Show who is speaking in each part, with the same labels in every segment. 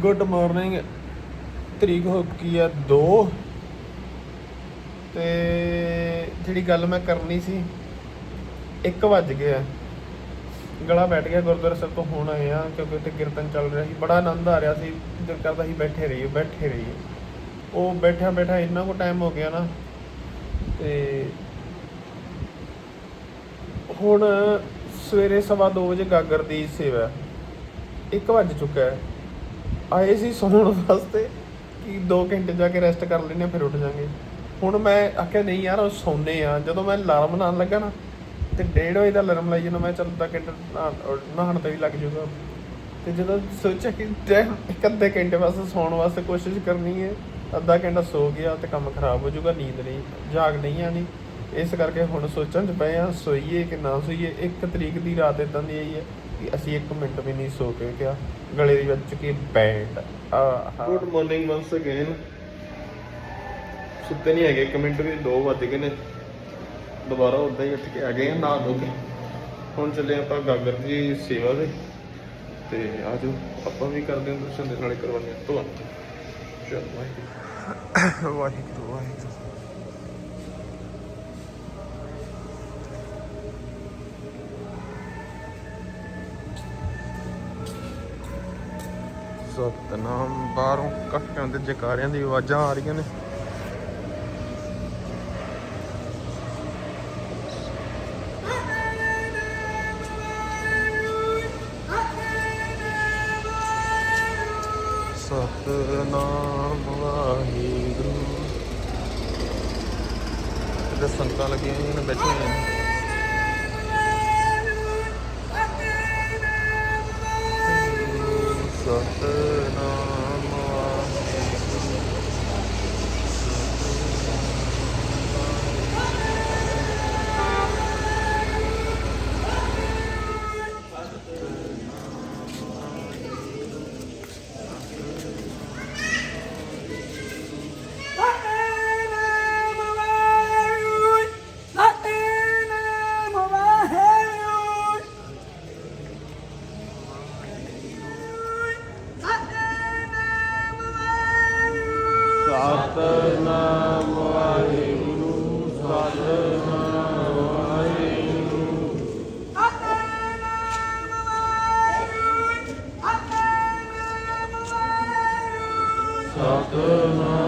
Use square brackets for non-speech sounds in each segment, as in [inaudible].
Speaker 1: Good morning ਤਰੀਕ ਹੋ ਗਈ ਆ 2 ਤੇ ਜਿਹੜੀ ਗੱਲ ਮੈਂ ਕਰਨੀ ਸੀ 1 ਵੱਜ ਗਿਆ। ਗਲਾ ਬੈਠ ਗਿਆ ਗੁਰਦੁਆਰਾ ਸਾਹਿਬ ਤੋਂ ਹੁਣ ਆਏ ਆ, ਕਿਉਂਕਿ ਉੱਥੇ ਕੀਰਤਨ ਚੱਲ ਰਿਹਾ ਸੀ। ਬੜਾ ਆਨੰਦ ਆ ਰਿਹਾ ਸੀ। ਦਿਲ ਕਰਦਾ ਸੀ ਬੈਠੇ ਰਹੀਏ ਬੈਠੇ ਰਹੀਏ। ਉਹ ਬੈਠਾ ਬੈਠਾ ਇੰਨਾ ਕੋ ਟਾਈਮ ਹੋ ਗਿਆ ਨਾ। ਤੇ ਹੁਣ ਸਵੇਰੇ ਸਵਾ ਦੋ ਵਜੇ ਗਾਗਰ ਦੀ ਸੇਵਾ। ਹੈ। ਇੱਕ ਵੱਜ ਚੁੱਕਾ ਹੈ। ਆਏ ਸੀ ਸੌਣ ਵਾਸਤੇ ਕਿ 2 ਘੰਟੇ ਜਾ ਕੇ ਰੈਸਟ ਕਰ ਲੈਨੇ ਆ ਫਿਰ ਉੱਠ ਜਾਾਂਗੇ। ਹੁਣ ਮੈਂ ਆਖਿਆ, ਨਹੀਂ ਯਾਰ, ਉਹ ਸੌਂਦੇ ਆ। ਜਦੋਂ ਮੈਂ ਅਲਾਰਮ ਲਾਉਣ ਲੱਗਾ ਨਾ, ਤੇ 1:30 ਵਜੇ ਦਾ ਅਲਾਰਮ ਲਾਈ ਜਦੋਂ, ਮੈਂ ਚੱਲ ਅੱਧਾ ਘੰਟਾ ਨਹਾ- ਨਹਾਉਣ ਤੇ ਵੀ ਲੱਗ ਜਾਊਗਾ। ਤੇ ਜਦੋਂ ਸੋਚਿਆ ਕਿ ਟਾਈਮ ਇੱਕ ਅੱਧੇ ਘੰਟੇ ਵਾਸਤੇ ਸੌਣ ਵਾਸਤੇ ਕੋਸ਼ਿਸ਼ ਕਰਨੀ ਹੈ, ਅੱਧਾ ਘੰਟਾ ਸੋ ਗਿਆ ਤੇ ਕੰਮ ਖਰਾਬ ਹੋ ਜਾਊਗਾ, ਨੀਂਦ ਨਹੀਂ, ਜਾਗ ਨਹੀਂ ਆਣੀ ਇਸ ਕਰਕੇ ਹੁਣ ਸੋਚਣ ਚ ਪਏ ਆ ਸੋਈਏ ਕਿ ਨਾ ਸੋਈਏ। ਇੱਕ ਤਰੀਕ ਦੀ ਰਾਤ ਇਦਾਂ ਦੀ ਆਈ ਹੈ ਕਿ ਅਸੀਂ ਇੱਕ ਮਿੰਟ ਵੀ ਨਹੀਂ ਸੋ ਕੇ ਗਿਆ ਗਲੇ ਦੇ ਵਿੱਚ ਕੀ ਬੈਂਡ ਗੁੱਡ ਮਾਰਨਿੰਗ ਵਾਂਸ ਅਗੇਨ ਸੁੱਤੇ ਨਹੀਂ ਹੈਗੇ ਇੱਕ ਮਿੰਟ ਵੀ 2 ਵੱਜ ਗਏ ਨੇ। ਦੁਬਾਰਾ ਉਦਾਂ ਹੀ ਉੱਠ ਕੇ ਆ ਗਏ ਆ ਨਹਾ ਧੋ ਕੇ। ਹੁਣ ਚੱਲੇ ਆਪਾਂ ਗਾਗਰ ਦੀ ਸੇਵਾ ਦੇ ਤੇ ਆਜੋ ਆਪਾਂ ਵੀ ਕਰਦੇ ਹਾਂ ਦਰਸ਼ਨ ਦੇ ਨਾਲੇ ਕਰਵਾਉਂਦੇ ਹਾਂ ਧੋ ਚਲ [coughs] ਵਾਹਿਗੁਰੂ। ਵਾਹਿਗੁਰੂ ਵਾਹਿਗੁਰੂ। ਸਤਨਾਮ ਬਾਹਰੋਂ ਕਾਕਿਆਂ ਦੇ ਜਕਾਰਿਆਂ ਦੀ ਆਵਾਜ਼ਾਂ ਆ ਰਹੀਆਂ ਨੇ। ਸਤਨਾਮ ਵਾਹਿਗੁਰੂ। ਤੇ ਸੰਤਾਂ ਲੱਗੀਆਂ ਨੇ, ਬੈਠੀਆਂ ਨੇ। Satana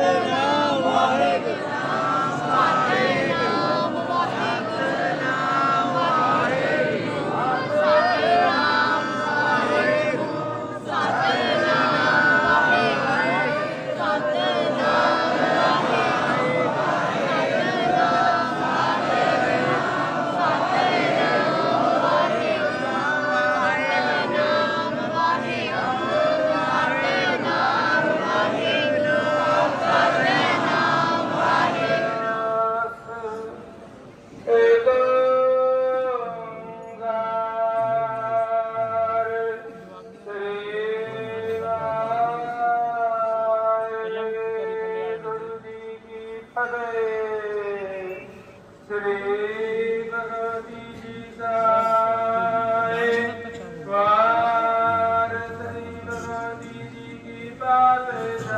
Speaker 1: Amen. ਪਾਤਸ਼ਾਹੀ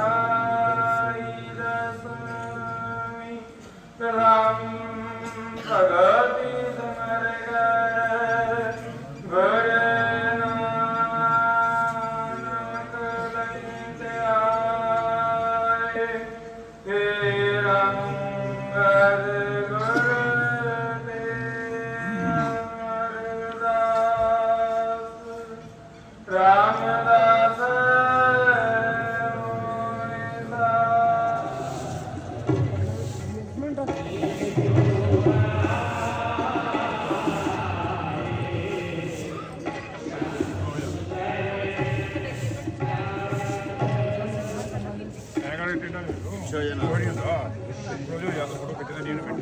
Speaker 2: ਰਸਮੀ ਰਾਮ ਭਗਤੀ ਅੱਛਾ ਜਨਾਬ ਕੋਈ ਨਹੀਂ ਹੁੰਦਾ ਰੋਜ਼ ਯਾਰ ਫੋਟੋ ਖਿੱਚਦੇ ਨਹੀਂ ਇਹਨੂੰ